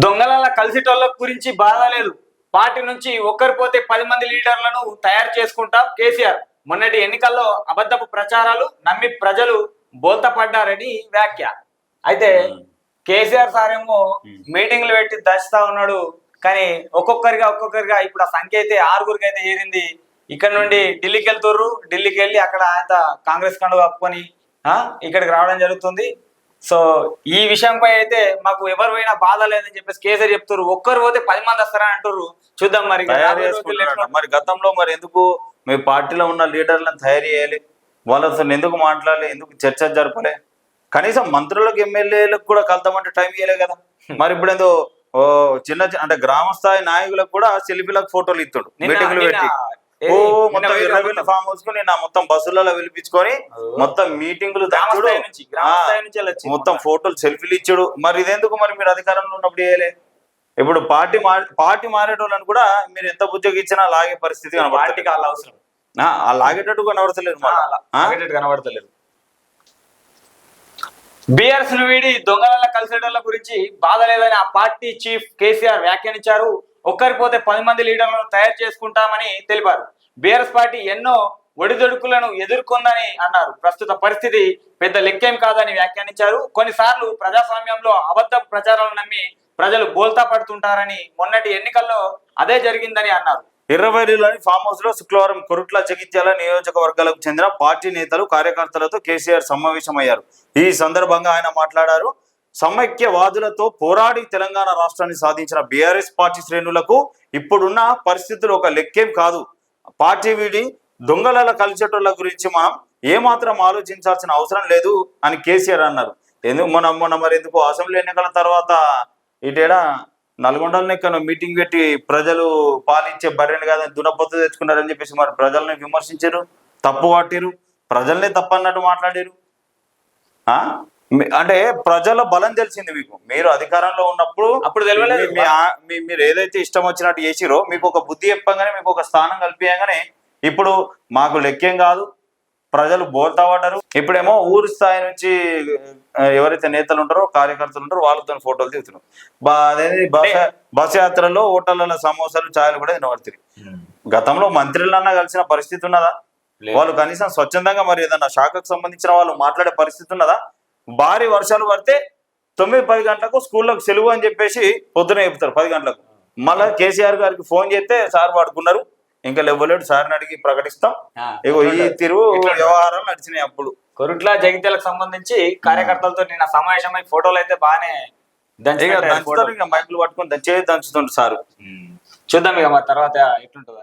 దొంగల కలిసిటోళ్ళ గురించి బాధ లేదు. పార్టీ నుంచి ఒక్కరు పోతే పది మంది లీడర్లను తయారు చేసుకుంటాం కేసీఆర్. మొన్నటి ఎన్నికల్లో అబద్ధపు ప్రచారాలు నమ్మి ప్రజలు బోల్త పడ్డారని వ్యాఖ్య. అయితే కేసీఆర్ సార్ ఏమో మీటింగ్లు పెట్టి దశతా ఉన్నాడు. కానీ ఒక్కొక్కరిగా ఒక్కొక్కరిగా ఇప్పుడు ఆ సంఖ్య అయితే ఆరుగురికి అయితే చేరింది. ఇక్కడ నుండి ఢిల్లీకి వెళ్తుర్రు. ఢిల్లీకి వెళ్ళి అక్కడ ఆయన కాంగ్రెస్ కండు కప్పుకొని ఇక్కడికి రావడం జరుగుతుంది. సో ఈ విషయంపై అయితే మాకు ఎవరు పోయినా బాధ లేదని చెప్పేసి కేసీఆర్ చెప్తారు ఒక్కరు పోతే పది మంది వస్తారని అంటారు చూద్దాం మరి మరి గతంలో మరి ఎందుకు మీ పార్టీలో ఉన్న లీడర్లను తయారు చేయాలి? వాళ్ళతో ఎందుకు మాట్లాడాలి? ఎందుకు చర్చ జరపలే? కనీసం మంత్రులకు ఎమ్మెల్యేలకు కూడా కలుతామంటే టైం ఇవ్వలే కదా. మరి ఇప్పుడు ఏదో చిన్న అంటే గ్రామ స్థాయి నాయకులకు కూడా సెల్ఫీలకు ఫోటోలు ఇస్తుండు మీటింగ్లు పెట్టి? ఓ మొత్తం. ఫామ్ హౌస్కు మొత్తం బస్సులలో పిలిపించుకొని మొత్తం మీటింగ్లు మొత్తం ఫోటోలు సెల్ఫీలు ఇచ్చాడు. మరి ఇదెందుకు మరి మీరు అధికారంలో ఉన్నప్పుడు చేయలే? ఇప్పుడు పార్టీ మారి పార్టీ మారేటోళ్ళని కూడా మీరు ఎంత బుజ్జగిచ్చినా లాగే పరిస్థితి పార్టీకి వాళ్ళ అవసరం. లాగేటట్టు కనబడతలేదు? ఆగేటట్టు కనబడతలేదు. బీఆర్ఎస్ను వీడి దొంగల కలిసేటోళ్ళ గురించి బాధ లేదని ఆ పార్టీ చీఫ్ కేసీఆర్ వ్యాఖ్యానించారు. ఒక్కరి పోతే పది మంది లీడర్లను తయారు చేసుకుంటామని తెలిపారు. బీఆర్ఎస్ పార్టీ ఎన్నో ఒడిదొడుకులను ఎదుర్కొందని అన్నారు. ప్రస్తుత పరిస్థితి పెద్ద లెక్కేం కాదని వ్యాఖ్యానించారు. కొన్నిసార్లు ప్రజాస్వామ్యంలో అబద్ధ ప్రచారాలను నమ్మి ప్రజలు బోల్తా పడుతుంటారని మొన్నటి ఎన్నికల్లో అదే జరిగిందని అన్నారు. ఎర్రవల్లిలోని ఫామ్ హౌస్లో శుక్రవారం కొరుట్ల జగిత్యాల నియోజకవర్గాలకు చెందిన పార్టీ నేతలు కార్యకర్తలతో కేసీఆర్ సమావేశమయ్యారు. ఈ సందర్భంగా ఆయన మాట్లాడారు. సమైక్యవాదులతో పోరాడి తెలంగాణ రాష్ట్రాన్ని సాధించిన బీఆర్ఎస్ పార్టీ శ్రేణులకు ఇప్పుడున్న పరిస్థితులు ఒక లెక్కేం కాదు. పార్టీ వీడి దొంగల కలిసేటోళ్ళ గురించి మనం ఏమాత్రం ఆలోచించాల్సిన అవసరం లేదు అని కేసీఆర్ అన్నారు. ఎందుకు మొన్న మొన్న మరి ఎందుకు అసెంబ్లీ ఎన్నికల తర్వాత ఇటేడా నల్గొండలోనే ఇక్కడ మీటింగ్ పెట్టి ప్రజలు పాలించే బర్రెని కాదని దునపొత్తు తెచ్చుకున్నారని చెప్పేసి మరి ప్రజల్ని విమర్శించారు తప్పు పట్టిరు ప్రజల్నే తప్పన్నట్టు మాట్లాడారు. ఆ? అంటే ప్రజల బలం తెలిసింది మీకు. మీరు అధికారంలో ఉన్నప్పుడు అప్పుడు తెలియలేదు. మీరు ఏదైతే ఇష్టం వచ్చినట్టు చేసిరో మీకు ఒక బుద్ధి చెప్పగానే మీకు ఒక స్థానం కల్పించగానే ఇప్పుడు మాకు లెక్కేం కాదు. ప్రజలు బోల్తా పడ్డారు. ఇప్పుడేమో ఊరి స్థాయి నుంచి ఎవరైతే నేతలు ఉంటారో కార్యకర్తలు ఉంటారో వాళ్ళతో ఫోటోలు అదేది బస్ బస్ యాత్రలో హోటళ్ళలో సమోసాలు ఛాయలు కూడా తినబడుతుంది గతంలో మంత్రులన్నా కలిసిన పరిస్థితి ఉన్నదా. వాళ్ళు కనీసం స్వచ్ఛందంగా మరి ఏదన్నా శాఖకు సంబంధించిన వాళ్ళు మాట్లాడే పరిస్థితి ఉన్నదా? భారీ వర్షాలు పడితే తొమ్మిది పది గంటలకు స్కూళ్ళకు సెలవు అని చెప్పేసి పొద్దున చెప్తారు పది గంటలకు. మళ్ళా కేసీఆర్ గారికి ఫోన్ చేస్తే సార్ పడుకున్నారు ఇంకా లేవలేడు సార్ని అడిగి ప్రకటిస్తాం. ఇగో ఈ తిరుగు వ్యవహారాలు నడిచినాయి అప్పుడు. కొరుట్ల జగిత్యాలకు సంబంధించి కార్యకర్తలతో నిన్న సమావేశమై ఫోటోలు అయితే బాగానే దంచుతారు ఇక మైకులు పట్టుకొని దంచే దంచుతుండ్రు సారు. చూద్దాం ఇక మరి తర్వాత ఎట్లుంటుందో.